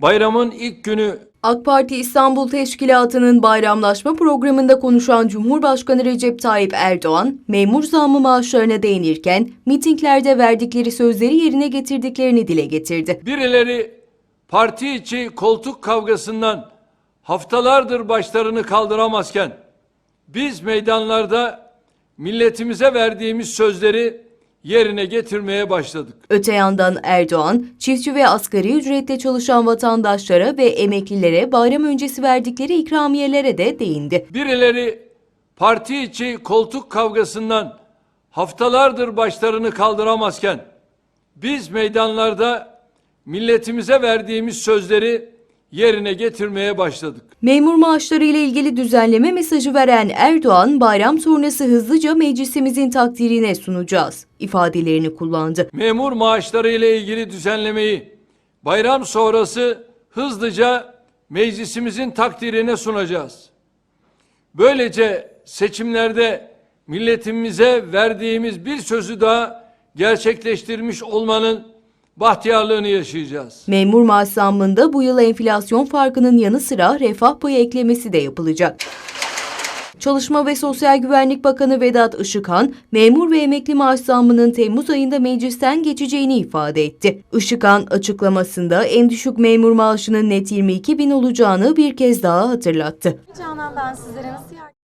Bayramın ilk günü AK Parti İstanbul Teşkilatı'nın bayramlaşma programında konuşan Cumhurbaşkanı Recep Tayyip Erdoğan, memur zammı maaşlarına değinirken mitinglerde verdikleri sözleri yerine getirdiklerini dile getirdi. birileri parti içi koltuk kavgasından haftalardır başlarını kaldıramazken biz meydanlarda milletimize verdiğimiz sözleri yerine getirmeye başladık. Öte yandan Erdoğan, çiftçi ve asgari ücretle çalışan vatandaşlara ve emeklilere bayram öncesi verdikleri ikramiyelere de değindi. Birileri parti içi koltuk kavgasından haftalardır başlarını kaldıramazken biz meydanlarda milletimize verdiğimiz sözleri yerine getirmeye başladık. Memur maaşları ile ilgili düzenleme mesajı veren Erdoğan, bayram sonrası hızlıca meclisimizin takdirine sunacağız ifadelerini kullandı. Memur maaşları ile ilgili düzenlemeyi bayram sonrası hızlıca meclisimizin takdirine sunacağız. Böylece seçimlerde milletimize verdiğimiz bir sözü daha gerçekleştirmiş olmanın bahtiyarlığını yaşayacağız. Memur maaş zammında bu yıl enflasyon farkının yanı sıra refah payı eklemesi de yapılacak. Çalışma ve Sosyal Güvenlik Bakanı Vedat Işıkhan, memur ve emekli maaş zammının Temmuz ayında meclisten geçeceğini ifade etti. Işıkhan açıklamasında en düşük memur maaşının net 22 bin olacağını bir kez daha hatırlattı. Canan ben sizlere nasıl yardımcı